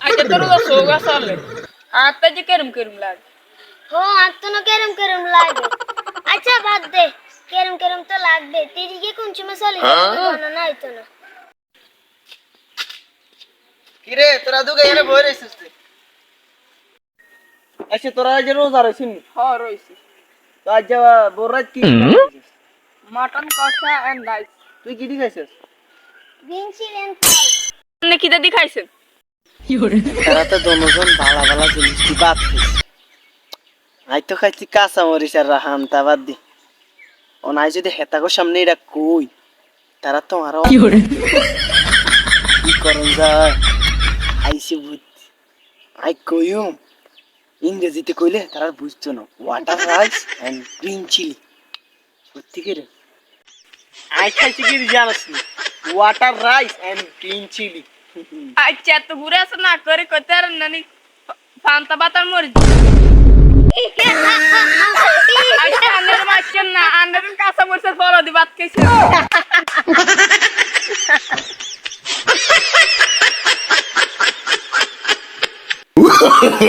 આજે તો રોજ સોગા ચાલે આજ તો જ કેરમ કેરમ લાગે હો આજ તો નો કેરમ કેરમ લાગે અચ્છા બાદ દે કેરમ કેરમ તો લાગે તેરી કે કુંચી મસાલી ના ના આઈતો ના কিরে তোরা দুগে এনে বই রইছিস তুই আচ্ছা তোরা আজ রোজা রইছিস হ্যাঁ রইছি তো আজ বোর রাত কি মটন কষা এন্ড রাইস তুই কি দিখাইছিস বিন চিলি এন্ড ফ্রাই আপনি কি দিখাইছেন তারা তো দনোজন ভালো ভালো জিনিস কি বাদ আই তো খাইছি কাঁচা মরিচ আর বাদ দি। ও নাই যদি হেতাকো সামনে এটা কই তারা তো আরও কি করন যায়? আইসি আই কইম ইংরেজিতে কইলে তারা বুঝতো না। Water rice and green chili সত্যি করে আই খাইছি কি জানাস water rice and green chili আচ্ছা এত ঘুরে আসে না করে কইতে আর নানি ফান্তা বাতার মরি আচ্ছা আন্ডার মারছেন না আন্ডার কাঁচা মরিচের ফল দি বাদ খাইছে